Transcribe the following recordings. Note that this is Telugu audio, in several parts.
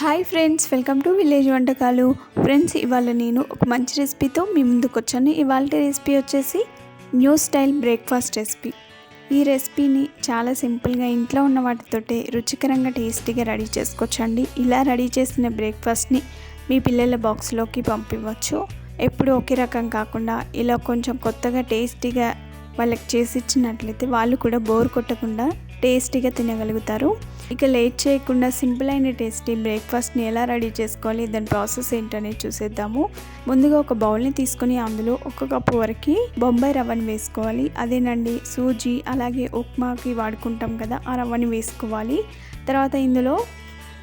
Hi friends welcome to village వంటకాలు. ఫ్రెండ్స్ ఇవాళ నేను ఒక మంచి రెసిపీతో మీ ముందుకు వచ్చాను. ఇవాళ రెసిపీ వచ్చేసి న్యూ స్టైల్ బ్రేక్ఫాస్ట్ రెసిపీ. ఈ రెసిపీని చాలా సింపుల్గా ఇంట్లో ఉన్న వాటితోటే రుచికరంగా టేస్టీగా రెడీ చేసుకోవచ్చండి. ఇలా రెడీ చేసిన బ్రేక్ఫాస్ట్ని మీ పిల్లల బాక్స్లోకి పంపివ్వచ్చు. ఎప్పుడు ఒకే రకం కాకుండా ఇలా కొంచెం కొత్తగా టేస్టీగా వాళ్ళకి చేసి ఇచ్చినట్లయితే వాళ్ళు కూడా బోర్ కొట్టకుండా టేస్టీగా తినగలుగుతారు. ఇక లేట్ చేయకుండా సింపుల్ అయిన టేస్టీ బ్రేక్ఫాస్ట్ని ఎలా రెడీ చేసుకోవాలి దాని ప్రాసెస్ ఏంటనేది చూసేద్దాము. ముందుగా ఒక బౌల్ని తీసుకొని అందులో ఒక కప్పు వరకు బొంబాయి రవ్వని వేసుకోవాలి. అదేనండి సూజీ అలాగే ఉప్మాకి వాడుకుంటాం కదా ఆ రవ్వని వేసుకోవాలి. తర్వాత ఇందులో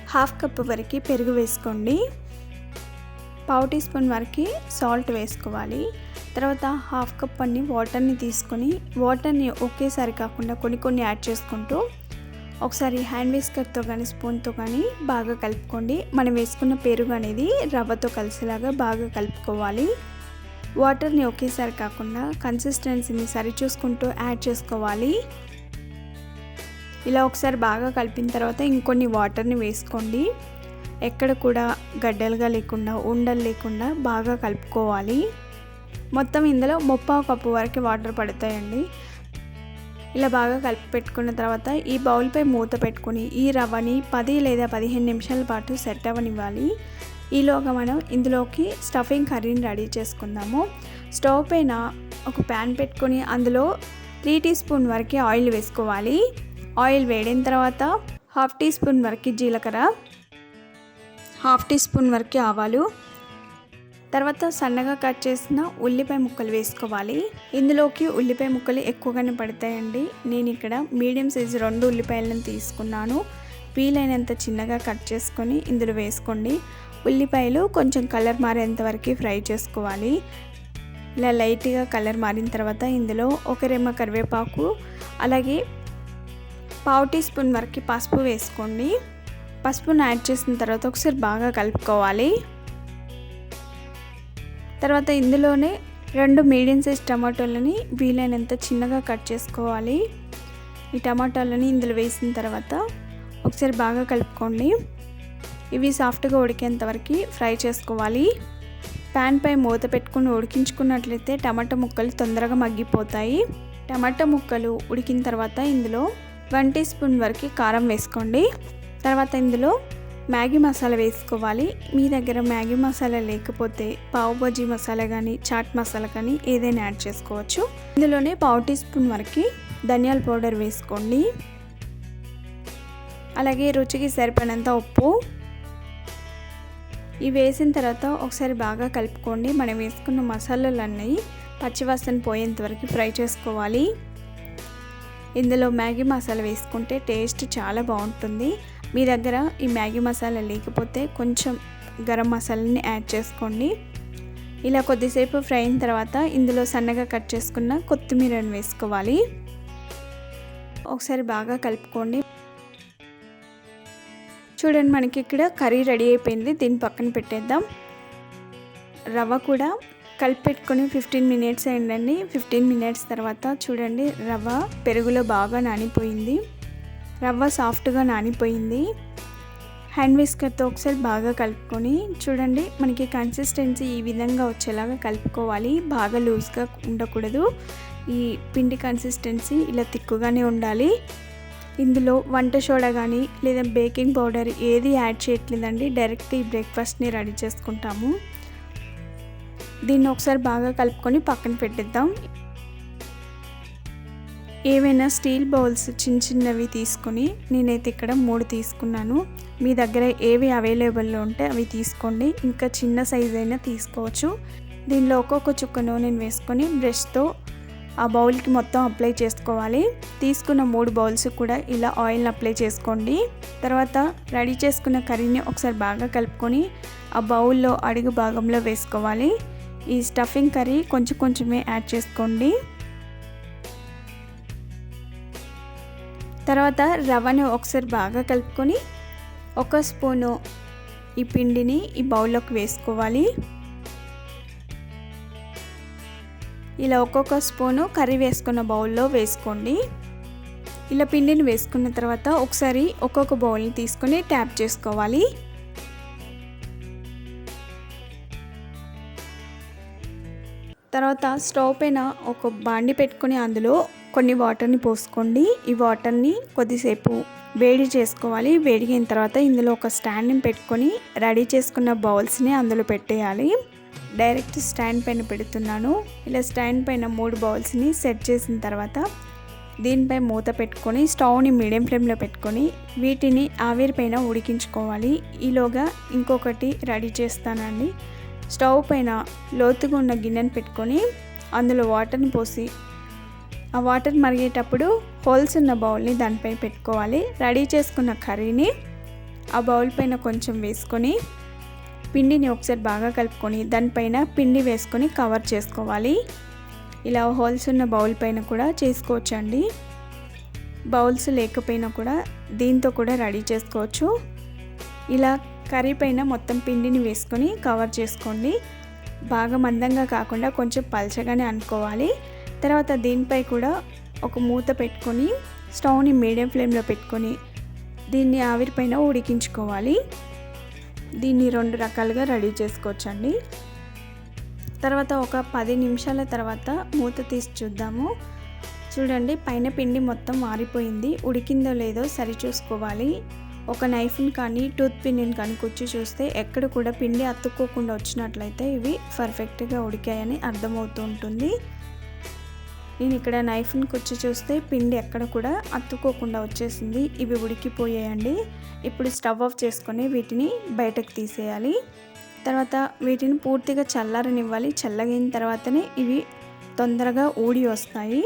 హాఫ్ కప్ వరకు పెరుగు వేసుకోండి. పావు టీ స్పూన్ వరకు సాల్ట్ వేసుకోవాలి. తర్వాత హాఫ్ కప్ అన్ని వాటర్ని తీసుకొని వాటర్ని ఒకేసారి కాకుండా కొన్ని కొన్ని యాడ్ చేసుకుంటూ ఒకసారి హ్యాండ్ విస్కర్తో కానీ స్పూన్తో కానీ బాగా కలుపుకోండి. మనం వేసుకున్న పెరుగు అనేది రవ్వతో కలిసేలాగా బాగా కలుపుకోవాలి. వాటర్ని ఒకేసారి కాకుండా కన్సిస్టెన్సీని సరి చూసుకుంటూ యాడ్ చేసుకోవాలి. ఇలా ఒకసారి బాగా కలిపిన తర్వాత ఇంకొన్ని వాటర్ని వేసుకోండి. ఎక్కడ కూడా గడ్డలుగా లేకుండా ఉండలు లేకుండా బాగా కలుపుకోవాలి. మొత్తం ఇందులో ముప్పావు కప్పు వరకు వాటర్ పడతాయండి. ఇలా బాగా కలిపి పెట్టుకున్న తర్వాత ఈ బౌల్పై మూత పెట్టుకుని ఈ రవ్వని పది లేదా పదిహేను నిమిషాల పాటు సెట్ అవ్వనివ్వాలి. ఈలోగా మనం ఇందులోకి స్టఫింగ్ కర్రీని రెడీ చేసుకుందాము. స్టవ్ పైన ఒక ప్యాన్ పెట్టుకొని అందులో త్రీ టీ స్పూన్ వరకు ఆయిల్ వేసుకోవాలి. ఆయిల్ వేడిన తర్వాత హాఫ్ టీ స్పూన్ వరకు జీలకర్ర హాఫ్ టీ స్పూన్ వరకు ఆవాలు తర్వాత సన్నగా కట్ చేసిన ఉల్లిపాయ ముక్కలు వేసుకోవాలి. ఇందులోకి ఉల్లిపాయ ముక్కలు ఎక్కువగానే పడతాయండి. నేను ఇక్కడ మీడియం సైజు రెండు ఉల్లిపాయలను తీసుకున్నాను. వీలైనంత చిన్నగా కట్ చేసుకొని ఇందులో వేసుకోండి. ఉల్లిపాయలు కొంచెం కలర్ మారేంత వరకు ఫ్రై చేసుకోవాలి. ఇలా లైట్గా కలర్ మారిన తర్వాత ఇందులో ఒక రెమ్మ కరివేపాకు అలాగే పావు టీ స్పూన్ వరకు పసుపు వేసుకోండి. పసుపును యాడ్ చేసిన తర్వాత ఒకసారి బాగా కలుపుకోవాలి. తర్వాత ఇందులోనే రెండు మీడియం సైజ్ టమాటోలని వీలైనంత చిన్నగా కట్ చేసుకోవాలి. ఈ టమాటాలని ఇందులో వేసిన తర్వాత ఒకసారి బాగా కలుపుకోండి. ఇవి సాఫ్ట్గా ఉడికేంత వరకు ఫ్రై చేసుకోవాలి. ప్యాన్ పై మూత పెట్టుకుని ఉడికించుకున్నట్లయితే టమాటా ముక్కలు తొందరగా మగ్గిపోతాయి. టమాటా ముక్కలు ఉడికిన తర్వాత ఇందులో వన్ టీ స్పూన్ వరకు కారం వేసుకోండి. తర్వాత ఇందులో మ్యాగీ మసాలా వేసుకోవాలి. మీ దగ్గర మ్యాగీ మసాలా లేకపోతే పావు బజ్జీ మసాలా కానీ చాట్ మసాలా కానీ ఏదైనా యాడ్ చేసుకోవచ్చు. ఇందులోనే పావు టీ స్పూన్ వరకు ధనియాల పౌడర్ వేసుకోండి. అలాగే రుచికి సరిపడినంత ఉప్పు. ఇవి వేసిన తర్వాత ఒకసారి బాగా కలుపుకోండి. మనం వేసుకున్న మసాలాలు అన్నీ పచ్చివాసన పోయేంత వరకు ఫ్రై చేసుకోవాలి. ఇందులో మ్యాగీ మసాలా వేసుకుంటే టేస్ట్ చాలా బాగుంటుంది. మీ దగ్గర ఈ మ్యాగీ మసాలా లేకపోతే కొంచెం గరం మసాలాని యాడ్ చేసుకోండి. ఇలా కొద్దిసేపు ఫ్రై అయిన తర్వాత ఇందులో సన్నగా కట్ చేసుకున్న కొత్తిమీరని వేసుకోవాలి. ఒకసారి బాగా కలుపుకోండి. చూడండి మనకి ఇక్కడ కర్రీ రెడీ అయిపోయింది. దీన్ని పక్కన పెట్టేద్దాం. రవ్వ కూడా కలిపి పెట్టుకొని ఫిఫ్టీన్ మినిట్స్ అయిందండి. ఫిఫ్టీన్ మినిట్స్ తర్వాత చూడండి రవ్వ పెరుగులో బాగా నానిపోయింది. రవ్వ సాఫ్ట్గా నానిపోయింది. హ్యాండ్ విస్కర్తో ఒకసారి బాగా కలుపుకొని చూడండి మనకి కన్సిస్టెన్సీ ఈ విధంగా వచ్చేలాగా కలుపుకోవాలి. బాగా లూజ్గా ఉండకూడదు. ఈ పిండి కన్సిస్టెన్సీ ఇలా తిక్కుగానే ఉండాలి. ఇందులో వంట సోడా కానీ లేదా బేకింగ్ పౌడర్ ఏది యాడ్ చేయట్లేదండి డైరెక్ట్ ఈ బ్రేక్ఫాస్ట్ని రెడీ చేసుకుంటాము. దీన్ని ఒకసారి బాగా కలుపుకొని పక్కన పెట్టిద్దాం. ఏవైనా స్టీల్ బౌల్స్ చిన్న చిన్నవి తీసుకొని నేనైతే ఇక్కడ మూడు తీసుకున్నాను. మీ దగ్గర ఏవి అవైలబుల్లో ఉంటే అవి తీసుకోండి. ఇంకా చిన్న సైజ్ అయినా తీసుకోవచ్చు. దీనిలో ఒక్కొక్క చుక్క నూనెని వేసుకొని బ్రష్తో ఆ బౌల్కి మొత్తం అప్లై చేసుకోవాలి. తీసుకున్న మూడు బౌల్స్ కూడా ఇలా ఆయిల్ని అప్లై చేసుకోండి. తర్వాత రెడీ చేసుకున్న కర్రీని ఒకసారి బాగా కలుపుకొని ఆ బౌల్లో అడుగు భాగంలో వేసుకోవాలి. ఈ స్టఫింగ్ కర్రీ కొంచెం కొంచెమే యాడ్ చేసుకోండి. తర్వాత రవ్వను ఒకసారి బాగా కలుపుకొని ఒక స్పూను ఈ పిండిని ఈ బౌల్లోకి వేసుకోవాలి. ఇలా ఒక్కొక్క స్పూను కర్రీ వేసుకున్న బౌల్లో వేసుకోండి. ఇలా పిండిని వేసుకున్న తర్వాత ఒకసారి ఒక్కొక్క బౌల్ని తీసుకొని ట్యాప్ చేసుకోవాలి. తర్వాత స్టవ్ పైన ఒక బాండి పెట్టుకుని అందులో కొన్ని వాటర్ని పోసుకోండి. ఈ వాటర్ని కొద్దిసేపు వేడి చేసుకోవాలి. వేడిగిన తర్వాత ఇందులో ఒక స్టాండ్ని పెట్టుకొని రెడీ చేసుకున్న బౌల్స్ని అందులో పెట్టేయాలి. డైరెక్ట్ స్టాండ్ పైన పెడుతున్నాను. ఇలా స్టాండ్ పైన మూడు బౌల్స్ని సెట్ చేసిన తర్వాత దీనిపై మూత పెట్టుకొని స్టవ్ని మీడియం ఫ్లేమ్లో పెట్టుకొని వీటిని ఆవిరి పైన ఉడికించుకోవాలి. ఈలోగా ఇంకొకటి రెడీ చేస్తానండి. స్టవ్ పైన లోతుగా ఉన్న గిన్నెను పెట్టుకొని అందులో వాటర్ని పోసి ఆ వాటర్ మరిగేటప్పుడు హోల్స్ ఉన్న బౌల్ని దానిపై పెట్టుకోవాలి. రెడీ చేసుకున్న కర్రీని ఆ బౌల్ పైన కొంచెం వేసుకొని పిండిని ఒకసారి బాగా కలుపుకొని దానిపైన పిండి వేసుకొని కవర్ చేసుకోవాలి. ఇలా హోల్స్ ఉన్న బౌల్ పైన కూడా చేసుకోవచ్చండి. బౌల్స్ లేకపోయినా కూడా దీంతో కూడా రెడీ చేసుకోవచ్చు. ఇలా కర్రీ పైన మొత్తం పిండిని వేసుకొని కవర్ చేసుకోండి. బాగా మందంగా కాకుండా కొంచెం పలచగానే అనుకోవాలి. తర్వాత దీనిపై కూడా ఒక మూత పెట్టుకొని స్టవ్ని మీడియం ఫ్లేమ్లో పెట్టుకొని దీన్ని ఆవిరిపైన ఉడికించుకోవాలి. దీన్ని రెండు రకాలుగా రెడీ చేసుకోవచ్చండి. తర్వాత ఒక పది నిమిషాల తర్వాత మూత తీసి చూద్దాము. చూడండి పైన పిండి మొత్తం మారిపోయింది. ఉడికిందో లేదో సరి చూసుకోవాలి. ఒక నైఫ్ని కానీ టూత్ పిన్ని కానీ కుచ్చి చూస్తే ఎక్కడ కూడా పిండి అతుక్కోకుండా వచ్చినట్లయితే ఇవి పర్ఫెక్ట్గా ఉడికాయని అర్థమవుతూ ఉంటుంది. నేను ఇక్కడ నైఫ్ని కుచ్చి చూస్తే పిండి ఎక్కడ కూడా అత్తుకోకుండా వచ్చేసింది. ఇవి ఉడికిపోయాయండి. ఇప్పుడు స్టవ్ ఆఫ్ చేసుకొని వీటిని బయటకు తీసేయాలి. తర్వాత వీటిని పూర్తిగా చల్లారనివ్వాలి. చల్లగిన తర్వాతనే ఇవి తొందరగా ఊడి వస్తాయి.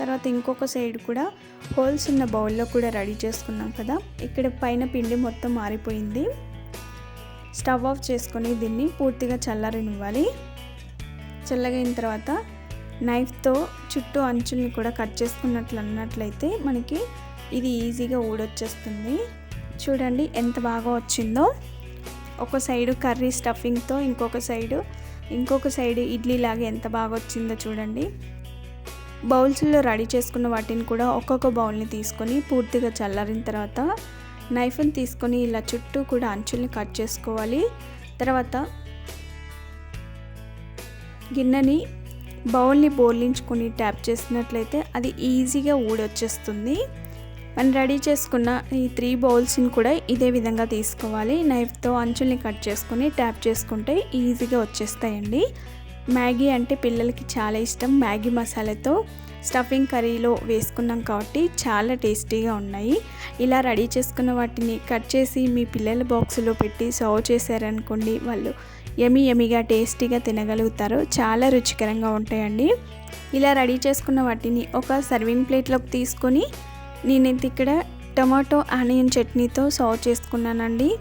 తర్వాత ఇంకొక సైడ్ కూడా హోల్స్ ఉన్న బౌల్లో కూడా రెడీ చేసుకున్నాం కదా. ఇక్కడ పైన పిండి మొత్తం మారిపోయింది. స్టవ్ ఆఫ్ చేసుకొని దీన్ని పూర్తిగా చల్లారనివ్వాలి. చల్లగైన తర్వాత నైఫ్తో చుట్టూ అంచుల్ని కూడా కట్ చేసుకున్నట్లు అన్నట్లయితే మనకి ఇది ఈజీగా ఊడొచ్చేస్తుంది. చూడండి ఎంత బాగా వచ్చిందో. ఒక సైడు కర్రీ స్టఫింగ్తో ఇంకొక సైడు ఇంకొక సైడ్ ఇడ్లీ లాగా ఎంత బాగా వచ్చిందో చూడండి. బౌల్స్లో రెడీ చేసుకున్న వాటిని కూడా ఒక్కొక్క బౌల్ని తీసుకొని పూర్తిగా చల్లారిన తర్వాత నైఫ్ని తీసుకొని ఇలా చుట్టూ కూడా అంచుల్ని కట్ చేసుకోవాలి. తర్వాత గిన్నెని బౌల్ని బోర్లించుకొని ట్యాప్ చేసినట్లయితే అది ఈజీగా ఊడొచ్చేస్తుంది. మనం రెడీ చేసుకున్న ఈ త్రీ బౌల్స్ని కూడా ఇదే విధంగా తీసుకోవాలి. నైఫ్తో అంచుల్ని కట్ చేసుకొని ట్యాప్ చేసుకుంటే ఈజీగా వచ్చేస్తాయండి. మ్యాగీ అంటే పిల్లలకి చాలా ఇష్టం. మ్యాగీ మసాలాతో స్టఫింగ్ కర్రీలో వేసుకున్నాం కాబట్టి చాలా టేస్టీగా ఉన్నాయి. ఇలా రెడీ చేసుకున్న వాటిని కట్ చేసి మీ పిల్లల బాక్స్లో పెట్టి సర్వ్ చేశారనుకోండి వాళ్ళు ఎమి ఎమిగా టేస్టీగా తినగలుగుతారు. చాలా రుచికరంగా ఉంటాయండి. ఇలా రెడీ చేసుకున్న వాటిని ఒక సర్వింగ్ ప్లేట్లోకి తీసుకొని నేనైతే ఇక్కడ టమాటో ఆనియన్ చట్నీతో సర్వ్ చేసుకున్నానండి.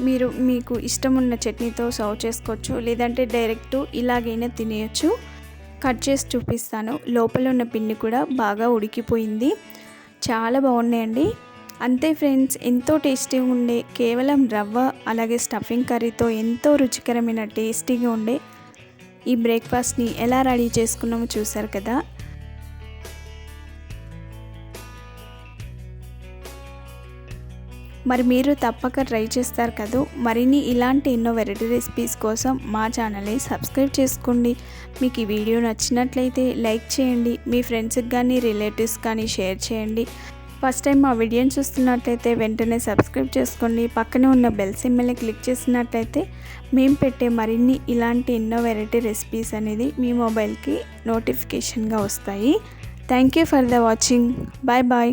మీరు మీకు ఇష్టం ఉన్న చట్నీతో సర్వ్ చేసుకోవచ్చు. లేదంటే డైరెక్ట్ ఇలాగైనా తినేయచ్చు. కట్ చేసి చూపిస్తాను. లోపల ఉన్న పిండి కూడా బాగా ఉడికిపోయింది. చాలా బాగున్నాయండి. అంతే ఫ్రెండ్స్ ఎంతో టేస్టీగా ఉండే కేవలం రవ్వ అలాగే స్టఫింగ్ కర్రీతో ఎంతో రుచికరమైన టేస్టీగా ఉండే ఈ బ్రేక్ఫాస్ట్ని ఎలా రెడీ చేసుకున్నామో చూసారు కదా? మరి మీరు తప్పక ట్రై చేస్తారు కదా. మరిన్ని ఇలాంటి ఎన్నో వెరైటీ రెసిపీస్ కోసం మా ఛానల్ని సబ్స్క్రైబ్ చేసుకోండి. మీకు ఈ వీడియో నచ్చినట్లయితే లైక్ చేయండి. మీ ఫ్రెండ్స్కి కానీ రిలేటివ్స్ కానీ షేర్ చేయండి. ఫస్ట్ టైం మా వీడియోని చూస్తున్నట్లయితే వెంటనే సబ్స్క్రైబ్ చేసుకోండి. పక్కనే ఉన్న బెల్ సిమ్మల్ని క్లిక్ చేసినట్లయితే మేము పెట్టే మరిన్ని ఇలాంటి ఎన్నో వెరైటీ రెసిపీస్ అనేది మీ మొబైల్కి నోటిఫికేషన్గా వస్తాయి. Thank you for the watching. Bye bye.